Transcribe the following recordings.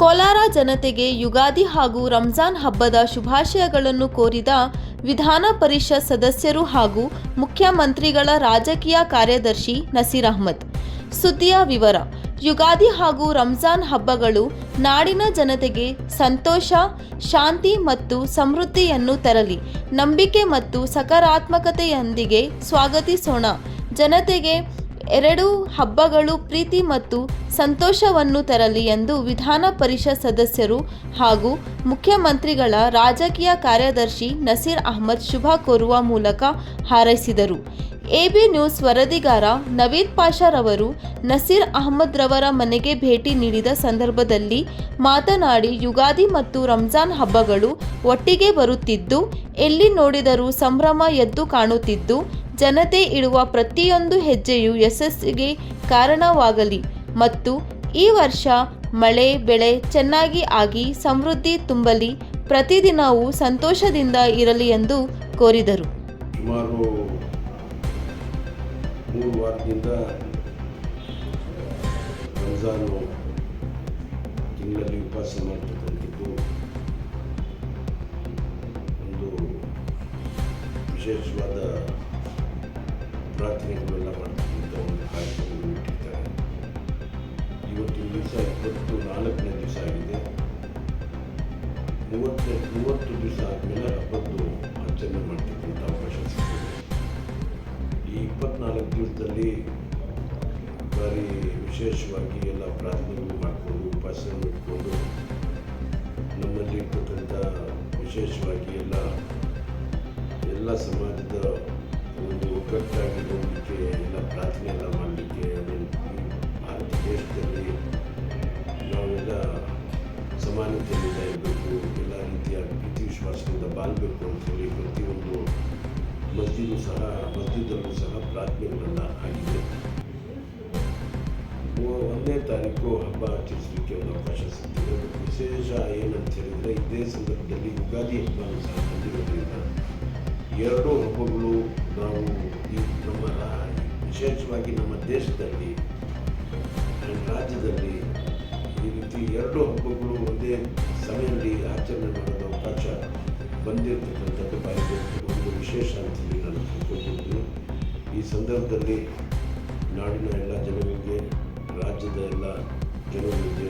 ಕೋಲಾರ ಜನತೆಗೆ ಯುಗಾದಿ ಹಾಗೂ ರಂಜಾನ್ ಹಬ್ಬದ ಶುಭಾಶಯಗಳನ್ನು ಕೋರಿದ ವಿಧಾನ ಪರಿಷತ್ ಸದಸ್ಯರು ಹಾಗೂ ಮುಖ್ಯಮಂತ್ರಿಗಳ ರಾಜಕೀಯ ಕಾರ್ಯದರ್ಶಿ ನಸೀರ್ ಅಹ್ಮದ್. ಸುದ್ದಿಯ ವಿವರ, ಯುಗಾದಿ ಹಾಗೂ ರಂಜಾನ್ ಹಬ್ಬಗಳು ನಾಡಿನ ಜನತೆಗೆ ಸಂತೋಷ, ಶಾಂತಿ ಮತ್ತು ಸಮೃದ್ಧಿಯನ್ನು ತರಲಿ. ನಂಬಿಕೆ ಮತ್ತು ಸಕಾರಾತ್ಮಕತೆಯೊಂದಿಗೆ ಸ್ವಾಗತಿಸೋಣ. ಜನತೆಗೆ ಎರಡು ಹಬ್ಬಗಳು ಪ್ರೀತಿ ಮತ್ತು ಸಂತೋಷವನ್ನು ತರಲಿ ಎಂದು ವಿಧಾನ ಪರಿಷತ್ ಸದಸ್ಯರು ಹಾಗೂ ಮುಖ್ಯಮಂತ್ರಿಗಳ ರಾಜಕೀಯ ಕಾರ್ಯದರ್ಶಿ ನಸೀರ್ ಅಹ್ಮದ್ ಶುಭ ಕೋರುವ ಮೂಲಕ ಹಾರೈಸಿದರು. ಎಬಿ ನ್ಯೂಸ್ ವರದಿಗಾರ ನವೀದ್ ಪಾಷಾರವರು ನಸೀರ್ ಅಹ್ಮದ್ ರವರ ಮನೆಗೆ ಭೇಟಿ ನೀಡಿದ ಸಂದರ್ಭದಲ್ಲಿ ಮಾತನಾಡಿ, ಯುಗಾದಿ ಮತ್ತು ರಂಜಾನ್ ಹಬ್ಬಗಳು ಒಟ್ಟಿಗೆ ಬರುತ್ತಿದ್ದು, ಎಲ್ಲಿ ನೋಡಿದರೂ ಸಂಭ್ರಮ ಎದ್ದು ಕಾಣುತ್ತಿದ್ದು ಜನತೆ ಇಡುವ ಪ್ರತಿಯೊಂದು ಹೆಜ್ಜೆಯು ಯಶಸ್ಸಿಗೆ ಕಾರಣವಾಗಲಿ ಮತ್ತು ಈ ವರ್ಷ ಮಳೆ, ಬೆಳೆ ಚೆನ್ನಾಗಿ ಆಗಿ ಸಮೃದ್ಧಿ ತುಂಬಲಿ, ಪ್ರತಿದಿನವೂ ಸಂತೋಷದಿಂದ ಇರಲಿ ಎಂದು ಕೋರಿದರು. ಸುಮಾರು ಮೂರು ವಾರದಿಂದ ರಂಜಾನು ತಿಂಗಳಲ್ಲಿ ಉಪವಾಸ ವಿಶೇಷವಾದ ಪ್ರಾರ್ಥನೆಗಳೆಲ್ಲ ಮಾಡ್ತಕ್ಕಂಥ ಒಂದು ಕಾರ್ಯಕ್ರಮ ಇಟ್ಟಿರ್ತಾರೆ ಇವತ್ತು ದಿವಸ ಇಪ್ಪತ್ತು ನಾಲ್ಕನೇ ದಿವಸ ಆಗಿದೆ. ಮೂವತ್ತು ಮೂವತ್ತು ದಿವಸ ಆದಮೇಲೆ ಹಬ್ಬದ್ದು ಆಚರಣೆ ಮಾಡ್ತಕ್ಕಂಥ ಅವಕಾಶ ಸಿಗ್ತದೆ ಈ ಇಪ್ಪತ್ನಾಲ್ಕು ದಿವಸದಲ್ಲಿ ಬಾರಿ ವಿಶೇಷವಾಗಿ ಎಲ್ಲ ಪ್ರಾರ್ಥನೆಗಳು ಮಾಡಿಕೊಂಡು, ಉಪಾಸನೆ ಇಟ್ಕೊಂಡು, ನಮ್ಮಲ್ಲಿ ಇರ್ತಕ್ಕಂಥ ವಿಶೇಷವಾಗಿ ಎಲ್ಲ ಎಲ್ಲ ಸಮಾಜದ ಒಗ್ಗಟ್ಟಾಗಿ ಹೋಗಲಿಕ್ಕೆ ಎಲ್ಲ ಪ್ರಾರ್ಥನೆ ಎಲ್ಲ ಮಾಡಲಿಕ್ಕೆ ಭಾರತ ದೇಶದಲ್ಲಿ ನಾವೆಲ್ಲ ಸಮಾನತೆಯಿಂದ ಇರಬೇಕು, ಎಲ್ಲ ರೀತಿಯ ಪ್ರೀತಿ ವಿಶ್ವಾಸದಿಂದ ಬಾಳ್ಬೇಕು ಅಂತೇಳಿ ಪ್ರತಿಯೊಂದು ಮಸ್ಜಿದು ಸಹ ಮಸ್ಜಿದಲ್ಲೂ ಸಹ ಪ್ರಾರ್ಥನೆಗಳನ್ನು ಆಗಿದೆ. ಒಂದನೇ ತಾರೀಕು ಹಬ್ಬ ಆಚರಿಸಲಿಕ್ಕೆ ಒಂದು ಅವಕಾಶ ಸಿಗ್ತದೆ. ವಿಶೇಷ ಏನಂತ ಹೇಳಿದರೆ, ಇದೇ ಸಂದರ್ಭದಲ್ಲಿ ಯುಗಾದಿ ಹಬ್ಬ ಸಹ ಬಂದಿರೋದ್ರಿಂದ ಎರಡೂ ಹಬ್ಬಗಳು ನಾವು ನಮ್ಮ ವಿಶೇಷವಾಗಿ ನಮ್ಮ ದೇಶದಲ್ಲಿ ರಾಜ್ಯದಲ್ಲಿ ಈ ರೀತಿ ಎರಡು ಹಬ್ಬಗಳು ಒಂದೇ ಸಮಯದಲ್ಲಿ ಆಚರಣೆ ಮಾಡೋದು ಅವಕಾಶ ಬಂದಿರತಕ್ಕಂಥದ್ದು ಬಾಯಿಗೆ. ಒಂದು ವಿಶೇಷ ಅಂತೇಳಿ ನಾನು ತಿಳ್ಕೊಂಡಿದ್ದೀನಿ ಈ ಸಂದರ್ಭದಲ್ಲಿ ನಾಡಿನ ಎಲ್ಲ ಜನಗಳಿಗೆ ರಾಜ್ಯದ ಎಲ್ಲ ಜನಗಳಿಗೆ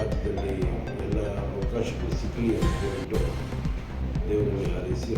ರಾಜ್ಯದಲ್ಲಿ ಎಲ್ಲ ಅವಕಾಶಗಳು ಸಿಗಲಿ ಅಂತ ಹೇಳ್ಬಿಟ್ಟು ದೇವರಲ್ಲಿ ಹಾರೈಸಿ